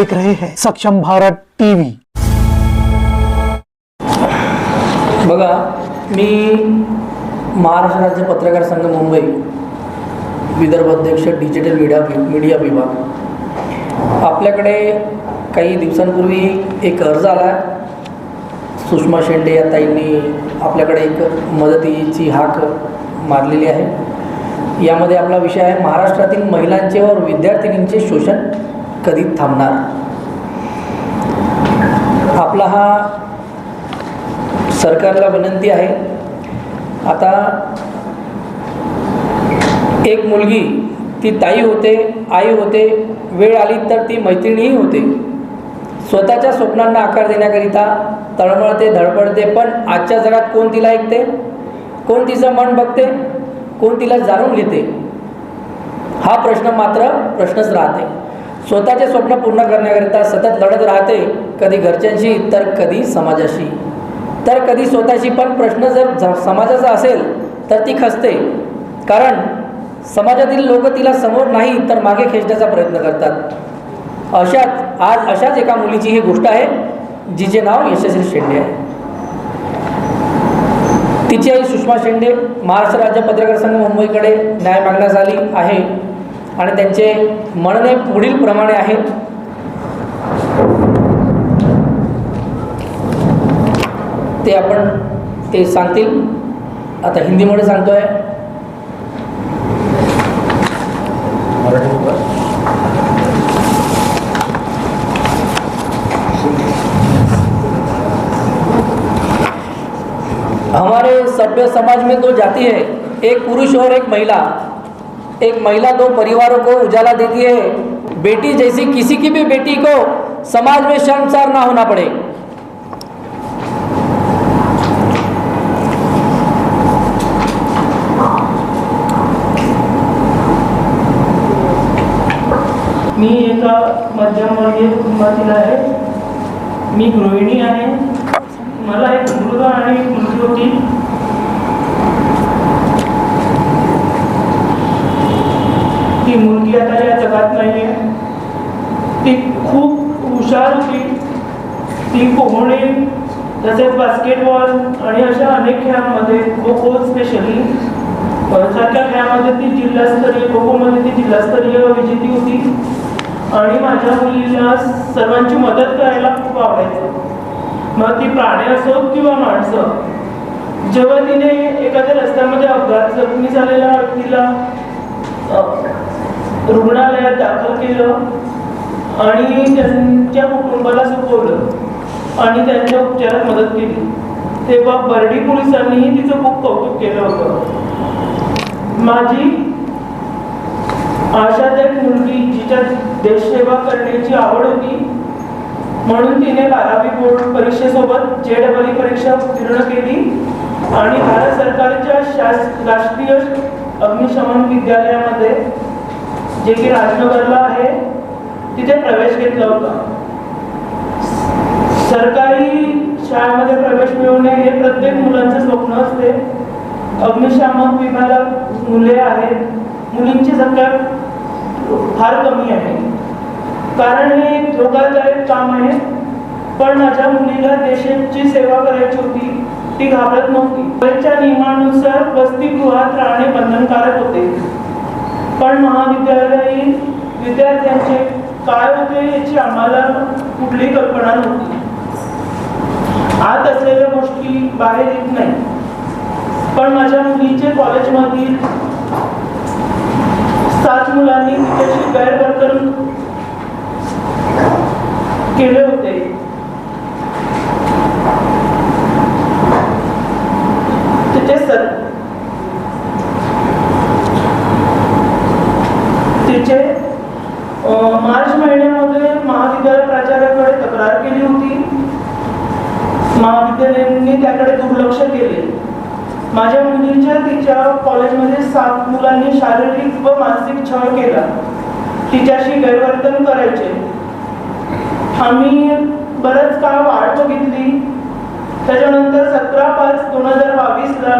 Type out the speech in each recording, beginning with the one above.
देख रहे हैं। सक्षम भारत टीव्ही बघा मी महाराष्ट्र राज्य पत्रकार संघ मुंबई विदर्भ अध्यक्ष डिजिटल मीडिया मीडिया विभाग. आपल्याकडे काही दिवसांपूर्वी एक अर्ज आला. सुषमा शेंडे या ताईंनी आपल्याकडे एक मदतीची हाक मारलेली आहे. यामध्ये आपला विषय आहे महाराष्ट्रातील महिलांचे व विद्यार्थिनींचे शोषण. कधी थांबणार. आपला हा सरकारला विनंती आहे. आता एक मुलगी ती ताई होते आई होते वेळ आली तर ती मैत्रिणीही होते. स्वतःच्या स्वप्नांना आकार देण्याकरिता तळमळते धडपडते पण आजच्या जगात कोण तिला ऐकते? कोण तिचं मन बघते? कोण तिला जाणून घेते? हा प्रश्न मात्र प्रश्नच राहते. स्वतःचे स्वप्न पूर्ण करण्याकरिता सतत लढत राहते कधी घरच्यांशी तर कधी समाजाशी. तर कधी स्वतःशी पण प्रश्न जर समाजाचा असेल तर ती खसते कारण समाजातील लोक तिला समोर नाही तर मागे खेचण्याचा प्रयत्न करतात. अशात आज अशाच एका मुलीची ही गोष्ट आहे जिचे नाव यशस्वी शेंडे आहे. तिची आई सुषमा शेंडे महाराष्ट्र राज्य पत्रकार संघ मुंबईकडे न्याय मागण्यास आली आहे. आणि त्यांचे म्हणणे पुढील प्रमाणे आहे. ते आपण ते सांगतील. आता हिंदीमध्ये सांगतोय. हमारे सभ्य समाज में दो जाति है एक पुरुष और एक महिला। एक महिला दो परिवारों को उजाला देती है। बेटी जैसी किसी की भी बेटी को समाज में शर्मसार ना होना पड़े। मी एका मध्यमवर्गीय कुटुंबातील आहे. मी गृहिणी आहे. मला एक मुलगा आणि मुलगी होती. ती मुलगी आता या जगात नाही आहे ती खूप हुशार होती. ती पोहणे तसेच बास्केटबॉल आणि अशा अनेक खेळांमध्ये खो खो स्पेशली सारख्या खेळामध्ये ती जिल्हास्तरीय खो खोमध्ये ती जिल्हास्तरीय विजेती होती. आणि माझ्या मुलीला सर्वांची मदत करायला खूप आवडायचं. मग ती प्राणी असो किंवा माणसं जेव्हा तिने एखाद्या रस्त्यामध्ये अपघात जखमी झालेल्या व्यक्तीला रुग्णालयात दाखल केलं आणि त्यांच्या कुटुंबाला सोपवलं आणि त्यांच्या उपचारात मदत केली. तेव्हा बर्डी पोलिसांनीही तिचं खूप कौतुक केलं होतं. माझी आशादायक मुलगी जिच्या देशसेवा करण्याची आवड होती म्हणून तिने बारावी बोर्ड परीक्षेसोबत जे डबल ई परीक्षा उत्तीर्ण केली आणि भारत सरकारच्या शास राष्ट्रीय अग्निशमन विद्यालयामध्ये जे की राजनगरला आहे तिथे प्रवेश घेतला होता. सरकारी शाळेमध्ये प्रवेश मिळवणे हे प्रत्येक मुलांचे स्वप्न असते. अग्निशामक विभागात मुले आहेत. मुलींची संख्या फार कमी आहे. कारण हे धोकादायक काम आहे. पण माझ्या मुलीला देशाची सेवा करायची होती ती घाबरत नव्हती. नियमानुसार वसतिगृहात राहणे बंधनकारक होते. पण महाविद्यालयीन विद्यार्थ्यांचे काय होते याची आम्हाला कुठली कल्पना नव्हती. आत असलेल्या गोष्टी बाहेर येत नाही. पण माझ्या मुलीचे कॉलेजमधील सात मुलांनी तिच्याशी गैरवर्तन केले होते तिचे सर तिचे अं, मार्च महिन्यामध्ये महाविद्यालय प्राचार्याकडे तक्रार केली होती महाविद्यालयांनी त्याकडे दुर्लक्ष केले माझ्या मुलीच्या तिच्या कॉलेजमध्ये सात मुलांनी शारीरिक व मानसिक छळ केला. तिच्याशी गैरवर्तन करायचे. आम्ही बरंच काळ वाट बघितली. त्याच्यानंतर सतरा पाच दोन हजार बावीसला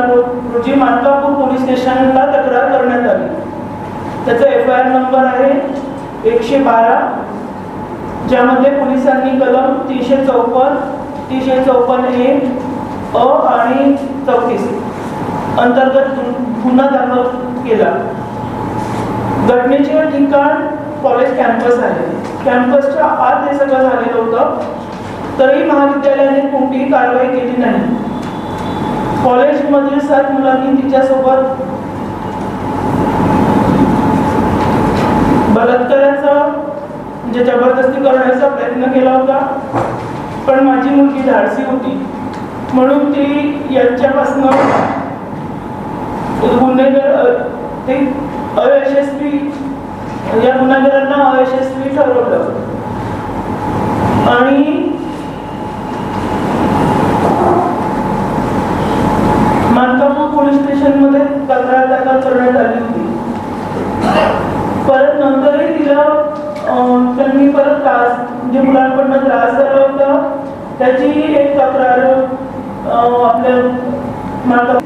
रोजी मानकापूर पोलीस स्टेशनला तक्रार करण्यात आली. त्याचा एफ आय आर नंबर आहे एकशे बारा ज्यामध्ये पोलिसांनी कलम तीनशे चौपन्न तीनशे चौपन्न ए अ आणि चौतीस अंतर्गत गुन्हा दाखल केला. घटनेचे ठिकाण कॉलेज कॅम्पस आहे कॅम्पसच्या आत हे सगळं झालेलं होतं. तरी महाविद्यालयाने कोणतीही कारवाई केली नाही. कॉलेजमधील सात मुलांनी तिच्यासोबत बलात्काराचा म्हणजे जबरदस्ती करण्याचा प्रयत्न केला होता. पण माझी मुलगी धाडसी होती. म्हणून ती यांच्यापासनं गुन्हेगार ते अयशस्वी या गुन्हेगारांना अयशस्वी ठरवलं. आणि मानकापूर पोलीस स्टेशनमध्ये तक्रार दाखल करण्यात आली होती. परत नंतरही तिला अं, त्यांनी परत त्रास म्हणजे मुलांकडनं त्रास झाला होता. त्याची एक तक्रार अं, आपल्या मानका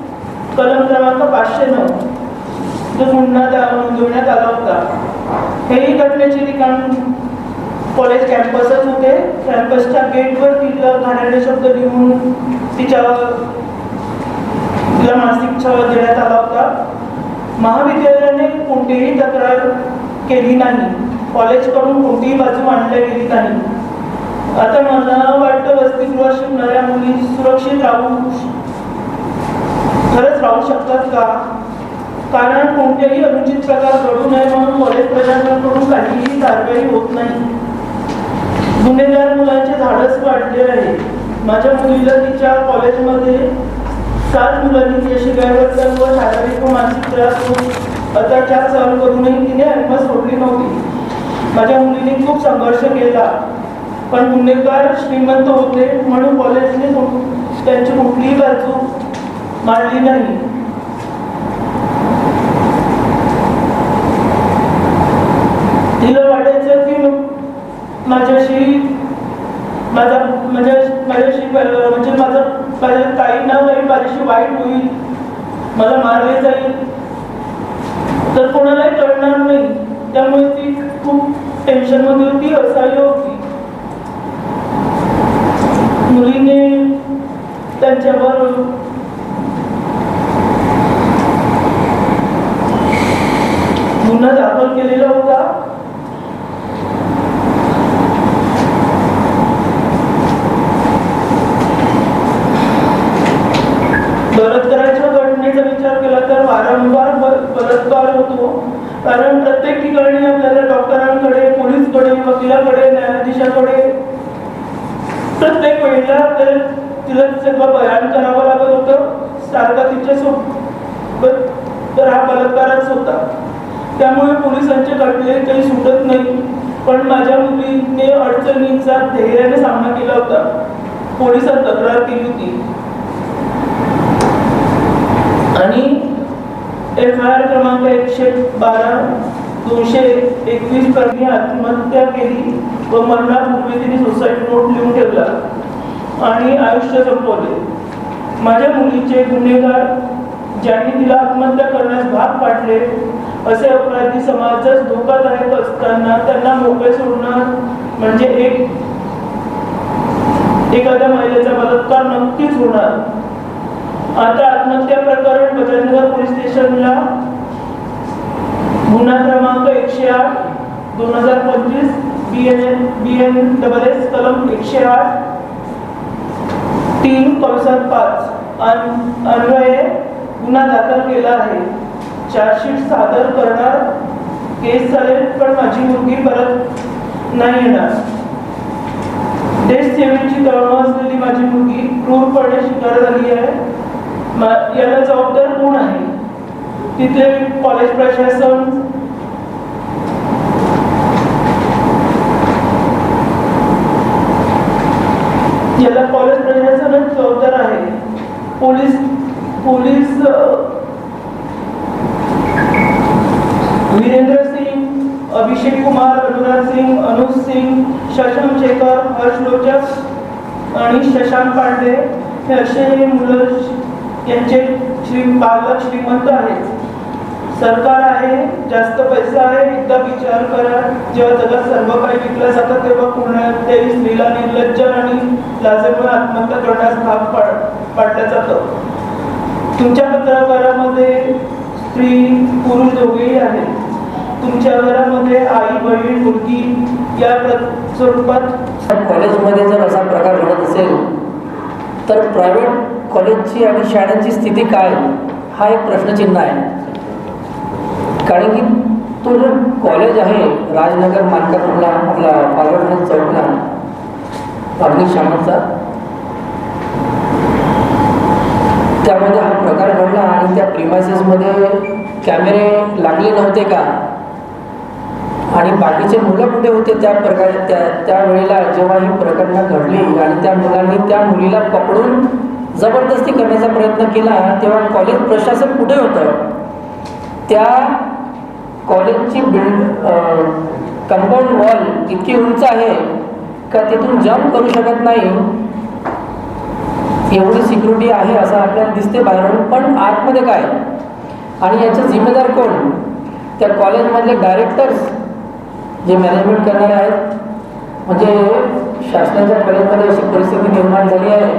कलम क्रमांक पाचशे नऊ. जो गुन्हा नोंदवण्यात आला होता. हेही घटनेचे ठिकाण कॉलेज कॅम्पसच होते. कॅम्पसच्या गेटवर तिला घाणेरडे शब्द लिहून तिच्या तिला मानसिक छळ देण्यात आला होता. महाविद्यालयाने कोणतीही तक्रार केली नाही. कॉलेजकडून कोणतीही बाजू मांडल्या गेली नाही. आता मला वाटतं वसतिगृहात शिकणाऱ्या मुली सुरक्षित राहू खरंच राहू शकतात का? कारण कोणत्याही अनुचित प्रकार घडू नये म्हणून कॉलेज प्रशासनाकडून काहीही कारवाई होत नाही. गुन्हेगार मुलांचे धाडस वाढले आहे. माझ्या मुलीला तिच्या कॉलेजमध्ये सात मुलांनी तिच्याशी गैरवर्तन व शारीरिक व मानसिक त्रास होऊन अत्याचार सहन करूनही तिने हिंमत सोडली नव्हती. माझ्या मुलीने खूप संघर्ष केला पण गुन्हेगार श्रीमंत होते म्हणून कॉलेजने त्यांची कुठलीही बाजू मांडली नाही तिला वाटायचं की माझ्याशी माझा माझ्या माझ्याशी म्हणजे माझं माझ्या काही ना होईल माझ्याशी वाईट होईल मला मारले जाईल तर कोणालाही कळणार नाही. त्यामुळे ती खूप टेन्शनमध्ये होती असहाय्य होती. मुलीने त्यांच्यावर गुन्हा दाखल केलेला होता बलात्काराच्या घटनेचा विचार केला तर वारंवार ब- बलात्कार होतो कारण प्रत्येक ठिकाणी आपल्याला डॉक्टरांकडे पोलीसकडे वकिलाकडे न्यायाधीशाकडे. प्रत्येक वेळेला आपल्याला तिला सगळं बयान करावं लागत होतं. सारखा तिच्या सोबत तर हा बलात्कारच होता. त्यामुळे पोलिसांचे खटले काही सुटत नाही. पण माझ्या मुलीने अडचणींचा धैर्याने सामना केला होता. पोलिसात तक्रार केली होती. आणि एफ आय आर क्रमांक एकशे बारा दोनशे एकवीस प्रमाणे आत्महत्या केली व मरणापूर्वी तिने सुसाईड नोट लिहून ठेवला आणि आयुष्य संपवले. माझ्या मुलीचे गुन्हेगार ज्यांनी तिला आत्महत्या करण्यास भाग पाडले असे अपराधी समाजास धोकादायक असताना त्यांना मोकळे सोडणं म्हणजे एक एखाद्या महिलेचा बलात्कार नक्कीच होणार. आता आत्महत्या प्रकरण बजाजनगर पोलीस स्टेशनला गुन्हा क्रमांक एकशे आठ दोन हजार पंचवीस B N B N double S कलम एकशे आठ तीन कौशल पाच अन्वये गुन्हा दाखल केला आहे. चार्जशीट सादर करणार केस चालेल पण माझी मुलगी परत नाही येणार. देश सेवेची तळमळ असलेली माझी मुलगी क्रूरपणे शिकार झाली आहे. मा- याला जबाबदार कोण आहे? तिथले कॉलेज प्रशासन याला कॉलेज प्रशासनच जबाबदार आहे. पोलीस पोलीस वीरेंद्र सिंग अभिषेक कुमार अनुराग सिंग अनुज सिंग शशांक शेखर हर्ष लोचक आणि शशांक पांडे हे असे मुलं यांचे श्री बालक श्रीमंत आहेत. सरकार आहे जास्त पैसा आहे एकदा विचार करा. जेव्हा जगात सर्व काही विकलं जातं तेव्हा पूर्ण ते स्त्रीला निर्लज्जन आणि लाजेमुळे आत्महत्या करण्यास भाग पाड पाडलं जातं. तुमच्या पत्रकारामध्ये स्त्री पुरुष दोघेही आहेत. तुमच्या घरामध्ये आई बहीण मुलगी या स्वरूपात कॉलेजमध्ये जर असा प्रकार घडत असेल तर प्रायव्हेट कॉलेजची आणि शाळांची स्थिती काय? हा एक प्रश्नचिन्ह आहे. कारण की तो जो कॉलेज आहे राजनगर मानकापूरला आपला पार्वतनाथ चौकला अग्निशामकचा त्यामध्ये हा प्रकार घडला आणि त्या प्रिमायसेसमध्ये कॅमेरे लागले नव्हते का? आणि बाकीचे मुलं कुठे होते त्या प्रकारे त्या त्यावेळेला जेव्हा ही प्रकरणं घडली आणि त्या मुलांनी त्या मुलीला पकडून जबरदस्ती करण्याचा प्रयत्न केला तेव्हा कॉलेज प्रशासन कुठे होतं? त्या कॉलेजची बिल्ड कंपाऊंड वॉल इतकी उंच आहे का तिथून जम्प करू शकत नाही? एवढी सिक्युरिटी आहे असं आपल्याला दिसते बाहेरून पण आतमध्ये काय? आणि याचे जिम्मेदार कोण? त्या कॉलेजमधले डायरेक्टर्स जे मॅनेजमेंट करणारे आहेत. म्हणजे शासनाच्या कॉलेजमध्ये अशी परिस्थिती निर्माण झाली आहे.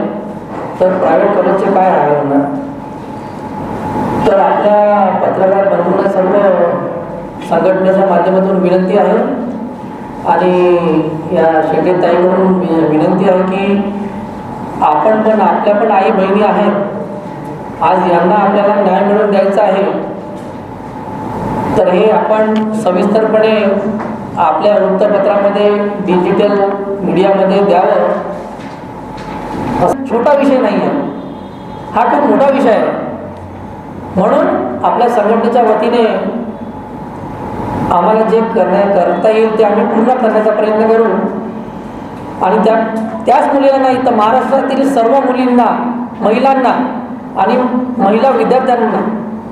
तर प्रायव्हेट कॉलेजचे काय आहे? होणार तर आपल्या पत्रकार बंधूंना सर्व संघटनेच्या माध्यमातून विनंती आहे आणि या शेटेताईकडून विनंती आहे की आपण पण आपल्या पण आई बहिणी आहेत. आज यांना आपल्याला न्याय मिळवून द्यायचा आहे. तर हे आपण सविस्तरपणे आपल्या वृत्तपत्रामध्ये डिजिटल मीडियामध्ये द्यावं. असा छोटा विषय नाही आहे. हा खूप मोठा विषय आहे. म्हणून आपल्या संघटनेच्या वतीने आम्हाला जे करण्या करता येईल ते आम्ही पूर्ण करण्याचा प्रयत्न करू. आणि त्या त्याच मुलीला नाही तर महाराष्ट्रातील सर्व मुलींना महिलांना आणि महिला विद्यार्थ्यांना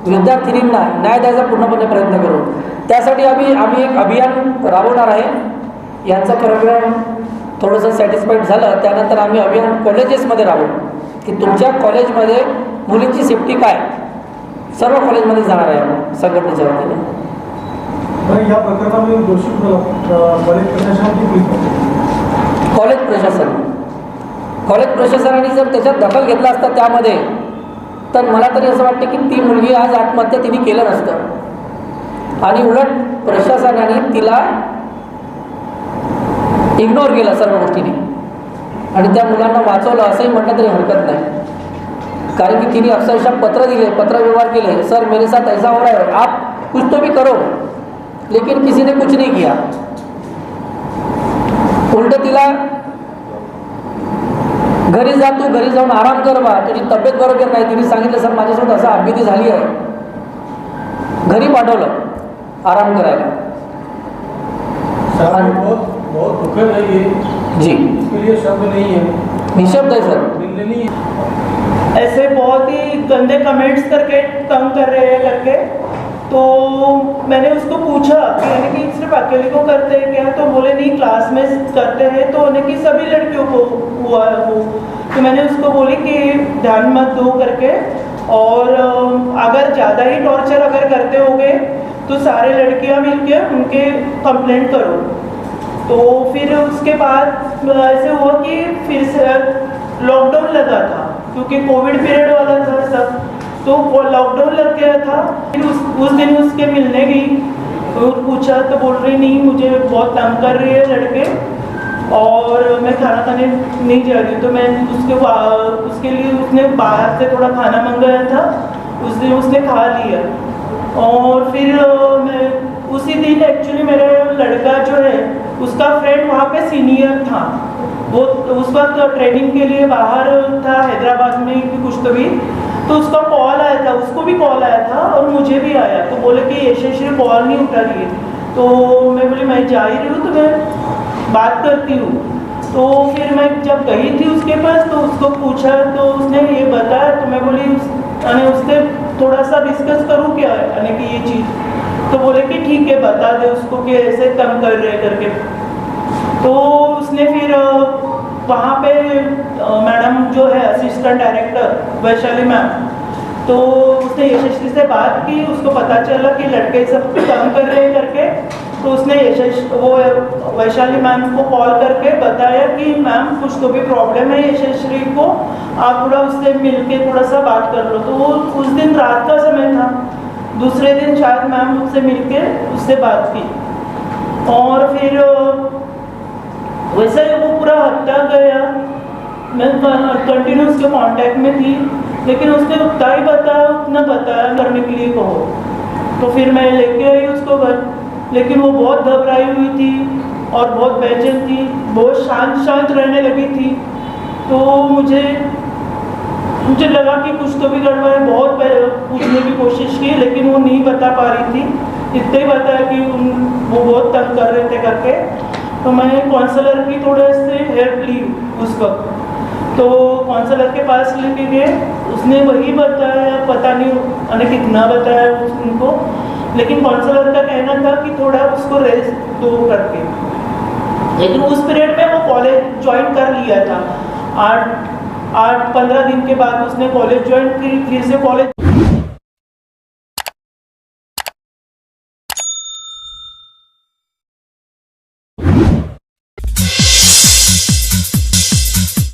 विद्यार्थिनींना न्याय द्यायचा पूर्णपणे प्रयत्न करू. त्यासाठी आम्ही आम्ही एक अभियान राबवणार आहे. यांचं प्रोग्राम थोडंसं सॅटिस्फाईड झालं. त्यानंतर आम्ही अभियान कॉलेजेसमध्ये राबवू. की तुमच्या कॉलेजमध्ये मुलींची सेफ्टी काय? सर्व कॉलेजमध्ये जाणार आहे संघटनेच्या वतीने. या प्रकरणामध्ये दोषी कॉलेज प्रशासन प्रशासन? कॉलेज प्रशासन. कॉलेज प्रशासनाने जर त्याच्यात दखल घेतला असता त्यामध्ये तर मला तरी असं वाटतं की ती मुलगी आज आत्महत्या तिने केलं नसतं. आणि उलट प्रशासनाने तिला इग्नोर केलं सर्व गोष्टीने. आणि त्या मुलांना वाचवलं असंही म्हटलं तरी हरकत नाही. कारण की तिने अक्षरशः पत्र दिले पत्रव्यवहार केले. सर मेरे साथ ऐसा हो रहा है. आप कुछ तो भी करो. लेकिन किसी ने कुछ नहीं किया। उलट तिला घरी जा तू घरी जाऊन आराम कर बा तुझी तब्येत बरोबर नाही तिने सांगितलं सर माझ्यासोबत असं अपघाती झाली आहे. घरी पाठवलं आराम करायला. है जी. इसके लिए शब्द नहीं है। निशब्द आहे सर. ऐसे बहुत ही गंदे कमेंट्स करके तंग कर रहे हैं करके। तो मैंने उसको पूछा कि यानी कि सिर्फ़ अकेले को करते हैं क्या? तो बोले, नहीं क्लास में करते हैं। तो यानी कि सभी लड़कियों को हुआ है तो मैंने उसको बोली कि ध्यान मत दो करके और अगर ज़्यादा ही टॉर्चर अगर करते होगे तो सारे लड़कियाँ मिलके उनके कंप्लेंट करो। तो फिर उसके बाद ऐसे हुआ कि फिर से लॉकडाउन लगा था, क्योंकि कोविड पीरियड वाला था सब। तो वो लॉकडाउन लग गया था। फिर उस उस दिन उसके मिलने गई। तो पूछा तो बोल रही, नहीं, मुझे बहुत तंग कर रही है लड़के। और मैं खाना खाने नहीं जा रही तो मैं उसके उसके लिए उसने बाहर से थोड़ा खाना मंगाया था। उस दिन उसने खा लिया। और फिर मैं उसी दिन एक्चुअली मेरा लड़का जो है, उसका फ्रेंड वहाँ पे सीनियर था। वो उस वक्त ट्रेनिंग के लिए बाहर था, हैदराबाद में कुछ तो भी। तो उसका कॉल आया था उसको भी कॉल आया था और मुझे भी आया। तो बोले कि यशस्वी कॉल नहीं उठा रही है तो मैं बोली मैं जा ही रही हूँ तो मैं बात करती हूँ। तो फिर मैं जब गई थी उसके पास तो उसको पूछा तो उसने ये बताया। तो मैं बोली उस, यानी उससे थोड़ा सा डिस्कस करूँ क्या? यानी कि ये चीज़? तो बोले कि ठीक है बता दे उसको कि ऐसे कम कर रहे करके। वहाँ पे मैडम जो है असिस्टेंट डायरेक्टर वैशाली मैम तो उसने यशस्वी से बात की, उसको पता चला कि लड़के सब काम कर रहे हैं करके तो उसने यशस, वो वैशाली मैम को कॉल करके बताया कि, मैम, कुछ तो भी प्रॉब्लम है यशस्वी को, आप थोड़ा उससे मिल के थोड़ा सा बात कर लो। तो वो उस दिन रात का समय था। दूसरे दिन शायद मैम उससे मिल उससे बात की। और फिर वैसे ही वो पूरा हफ़्ता गया। मैं कंटिन्यू उसके कांटेक्ट में थी, लेकिन उसने उतना ही बताया, उतना बताया करने के लिए कहो। तो फिर मैं लेके आई उसको घर, लेकिन वो बहुत घबराई हुई थी और बहुत बेचैन थी, बहुत शांत शांत रहने लगी थी। तो मुझे मुझे लगा कि कुछ तो भी गड़बड़ है, बहुत पूछने की कोशिश की, लेकिन वो नहीं बता पा रही थी। इतने ही बताया कि वो बहुत तंग कर रहे थे करके। तो मैं काउंसलर की थोड़े से हेल्प ली उस वक्त। तो काउंसलर के पास लेके गए। उसने वही बताया, पता नहीं मैंने कितना बताया उनको। लेकिन काउंसलर का कहना था कि थोड़ा उसको रेस्ट दो करके। लेकिन उस पीरियड में वो कॉलेज ज्वाइन कर लिया था। आठ आठ, पंद्रह दिन के बाद उसने कॉलेज ज्वाइन की। फिर से कॉलेज